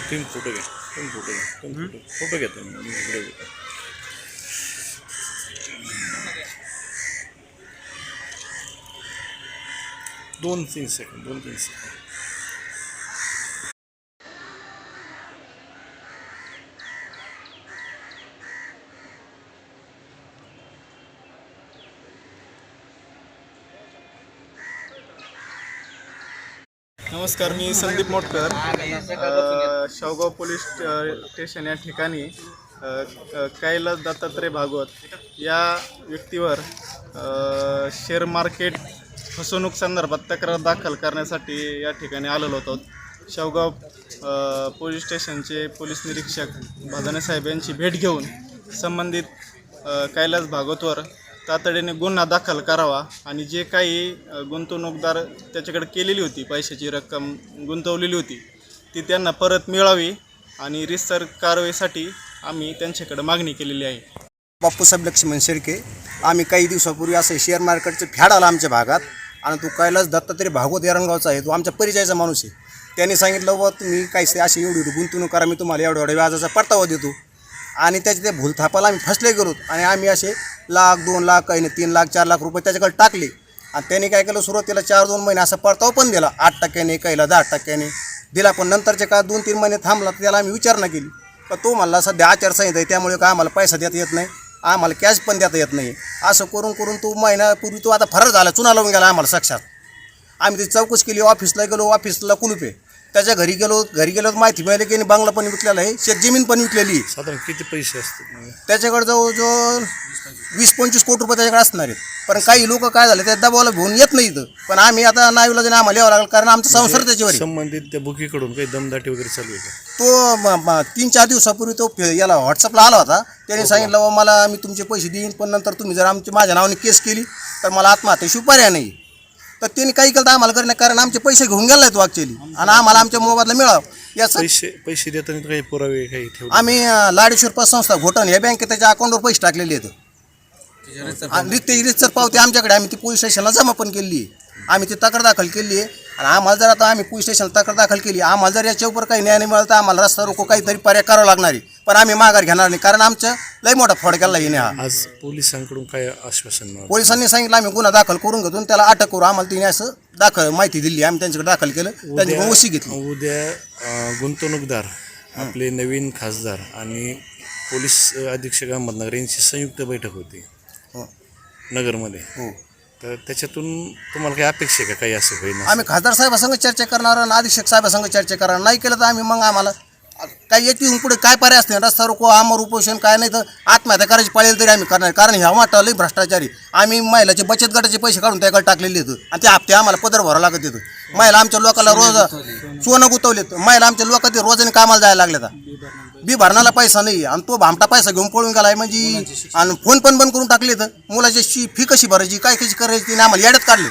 तुम्ही फोटो घ्या. तुम्ही फोटो घ्या. तुम्ही फोटो. फोटो घ्या तुम्ही. मी व्हिडिओ घेतो दोन तीन सेकंद दोन तीन सेकंद. नमस्कार मी संदीप मोटकर. शावगाव पोलीस स्टेशन या ठिकाणी कैलास दत्तात्रय भागवत या व्यक्तीवर शेअर मार्केट फसवणूक संदर्भात तक्रार दाखल करण्यासाठी या ठिकाणी आलेलो होतो. शावगाव पोलीस स्टेशनचे पोलीस निरीक्षक भदाने साहेब यांची भेट घेऊन संबंधित कैलास भागवतवर तातडीने गुन्हा दाखल करावा आणि जे काही गुंतवणूकदार त्याच्याकडे केलेली होती पैशाची रक्कम गुंतवलेली होती ती त्यांना परत मिळावी आणि रिसर कारवाईसाठी आम्ही त्यांच्याकडे मागणी केलेली आहे. बाप्पूसाहेब लक्ष्मण शेळके आम्ही काही दिवसापूर्वी असं शेअर मार्केटचं फॅड आला आमच्या भागात आणि तो कैलास दत्तात्रय भागवत यरणगावचा आहे तो आमच्या परिचयाचा माणूस आहे. त्यांनी सांगितलं बा तुम्ही काही अशी एवढी एवढी गुंतवणूक करा मी तुम्हाला एवढ्या एवढ्या व्याजाचा परतावा देतो. आणि त्याच्या त्या भूलथापाला आम्ही फसले गेलो आणि आम्ही असे लाख दोन लाख काही नाही तीन लाख चार लाख रुपये त्याच्याकडे टाकले. आणि त्याने काय केलं सुरुवातीला चार दोन महिने असा परतावा पण दिला. आठ टक्क्याने काहीला दहा टक्क्याने दिला. पण नंतरचे काळात दोन तीन महिने थांबला तर त्याला आम्ही विचारणा केली. पण तो म्हणला सध्या आचारसंहिता आहे त्यामुळे का आम्हाला पैसा देता येत नाही? आम्हाला कॅश पण देता येत नाही. असं करून करून तो महिन्यापूर्वी तो आता फरार झाला चुना लावून गेला आम्हाला साक्षात. आम्ही ती चौकशी केली ऑफिसला गेलो ऑफिसला कुलूप आहे. त्याच्या घरी गेलो घरी गेलो तर माहिती मिळाली की बंगला पण विकलेला आहे शेत जमीन पण विकलेली आहे. साधारण किती पैसे असतात? त्याच्याकडे जवळजवळ वीस पंचवीस कोटी रुपये त्याच्याकडे असणार आहेत पण काही लोक काय झाले त्या दबावाला घेऊन येत नाही इथं पण आम्ही आता नावीला जाणे आम्हाला यावं लागलं कारण आमचा संसार त्याच्यावर आहे. संबंधित त्या बुकीकडून काही दमदाटी वगैरे चालू आहे का तो म- म- तीन चार दिवसापूर्वी तो फे- याला व्हॉट्सअपला आला होता त्याने सांगितलं मला मी तुमचे पैसे देईन पण नंतर तुम्ही जर आमची माझ्या नावाने केस केली तर मला आत्महत्येशिवाय पर्याय नाही तर त्यांनी काही केलं तर आम्हाला करणार कारण आमचे पैसे घेऊन गेलाय तो ॲक्च्युली आणि आम्हाला आमच्या मोबाईलला मिळावं. याचं पैसे पैसे देताना काही पुरावे काही ठेवले आम्ही लाडेश्वर पतसंस्था घोटण या बँकेत त्याच्या अकाउंटवर पैसे टाकलेले आहेत. आणि ते रितसर पावती आमच्याकडे आम्ही ती पोलीस स्टेशनला जमा पण केली आहे. आम्ही ती तक्रार दाखल केली आहे. आणि आम्हाला जर आता आम्ही पोलीस स्टेशनला तक्रार दाखल केली आम्हाला जर याच्यावर काही न्याय नाही मिळाला तर आम्हाला रस्ता रोको काहीतरी पर्याय करावा लागणार आहे. पण आम्ही माघार घेणार नाही कारण आमचं लय मोठा फ्रॉड केला येणे हा. आज पोलिसांकडून काय आश्वासन मिळालं? पोलिसांनी सांगितलं आम्ही गुन्हा दाखल करून घेतो आणि त्याला अटक करू. आम्हाला तिने असं दाखल माहिती दिली आम्ही त्यांच्याकडे दाखल केलं त्यांच्याकडून वशी घेतली. उद्या अं, गुंतवणूकदार आपले नवीन खासदार आणि पोलीस अधीक्षक अहमदनगर यांची संयुक्त बैठक होती. हो. नगरमध्ये. हो. तर त्याच्यातून तुम्हाला काही अपेक्षा आहे का? काही असं होईल आम्ही खासदार साहेबासंग चर्चा करणार आणि अधीक्षक साहेबासंग चर्चा करणार. नाही केलं तर आम्ही मग आम्हाला काही येते पुढे काय पर्याय असते रस्ता रोको आमर उपोषण काय नाही तर आत्महत्या करायची पडेल तरी आम्ही करणार. कारण ह्या वाटा लई भ्रष्टाचारी. आम्ही महिलाचे बचत गटाचे पैसे काढून त्याकडे टाकलेले आहेत. आणि ते हप्ते आम्हाला पदर भरावं लागत येतं महिला आमच्या लोकांना रोज सोनं गुतवलेत. महिला आमच्या लोक ते रोजाने कामाला जायला लागल्यात बी भरणाला पैसा नाही. आणि तो भामटा पैसा घेऊन पळून गेलाय म्हणजे आणि फोन पण बंद करून टाकले तर मुलाची फी कशी भरायची काय कशी करायची तिने आम्हाला याड्यात काढले.